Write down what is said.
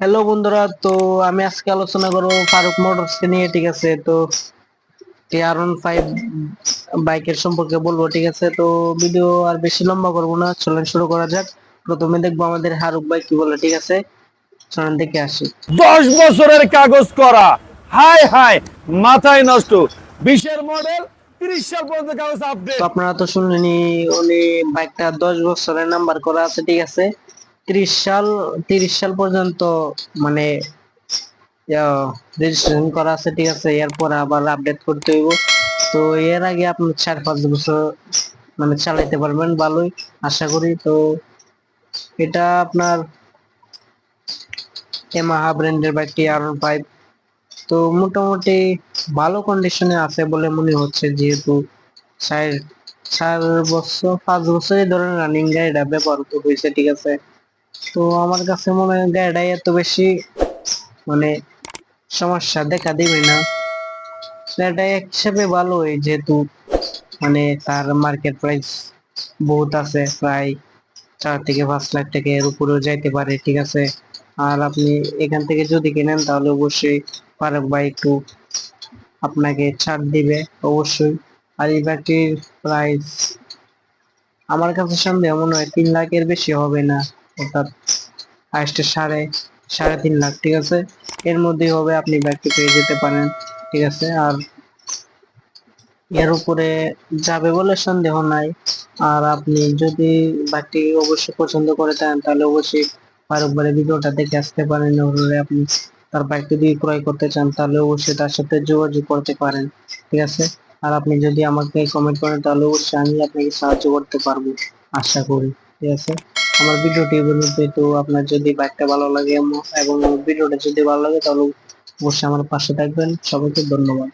Hello বন্ধুরা তো আমি আজকে আলোচনা করব ফারুক মোটরস নিয়ে ঠিক আছে? তো টিআর ওয়ান ফাইভ বাইকের সম্পর্কে বলব ঠিক আছে? তো ভিডিও আর বেশি লম্বা করব না চলেন শুরু করা যাক। প্রথমে দেখব আমাদের হারুক ভাই কি বলে ঠিক আছে? চলেন দেখে আসি। দশ বছরের কাগজ করা হাই হাই মাথায় নষ্ট। বিশের মডেল তিরিশ সাল পর্যন্ত কাগজ আপডেট আপনারা তো শুনলেনি উনি বাইকটা দশ বছরের নাম্বার করা আছে ঠিক আছে? তিরিশ সাল তিরিশ সাল পর্যন্ত মানে রেজিস্ট্রেশন করা আছে, ঠিক আছে? এরপর আবার আপডেট করতে হইব। তো এর আগে আপনি চার পাঁচ বছর মানে চালাইতে পারবেন, ভালোই, আশা করি। তো এটা আপনার এমাহা ব্র্যান্ডের বাইকটি আর ফাইভ তো মোটামুটি ভালো কন্ডিশনে আছে বলে মনে হচ্ছে, যেহেতু চার চার বছর, পাঁচ বছরই ধরেন রানিং গাড়িটা ব্যবহার হয়েছে, ঠিক আছে? তো আমার কাছে মনে হয় গাড়িটা এত বেশি মানে সমস্যা দেখা দিবে না। গাড়িটা এক হিসাবে ভালোই যেহেতু মানে তার মার্কেট প্রাইস বহুত আছে, প্রায় চার থেকে পাঁচ লাখ টাকা এর উপরেও যাইতে পারে, ঠিক আছে? আর আপনি এখান থেকে যদি কেনেন তাহলে অবশ্যই ফারুক ভাই একটু আপনাকে ছাড় দিবে, অবশ্যই। আর এই ব্যাগটির প্রাইস আমার কাছে সন্দেহ মনে হয় তিন লাখের বেশি হবে না। অর্থাৎ হাইস্টে সাড়ে সাড়ে তিন লাখ, ঠিক আছে? এর হবে আপনি ব্যাগটি পেয়ে যেতে পারেন, ঠিক আছে? আর এর উপরে যাবে বলে সন্দেহ নাই, আর আপনি যদি অবশ্যই পছন্দ করে থাকেন তাহলে অবশ্যই ভিডিওটা দেখে আসতে পারেন ওভাবে আপনি তার বাইকটি ক্রয় করতে চান, তাহলে অবশ্যই তার সাথে যোগাযোগ করতে পারেন, ঠিক আছে? আর আপনি যদি আমাকে কমেন্ট করেন, তাহলে অবশ্যই আমি আপনাকে সাহায্য করতে পারব, আশা করি, ঠিক আছে? আমার ভিডিওটি পর্যন্ত তো আপনার যদি বাইকটা ভালো লাগে এবং ভিডিওটা যদি ভালো লাগে তাহলে অবশ্যই আমার পাশে থাকবেন। সবাইকে ধন্যবাদ।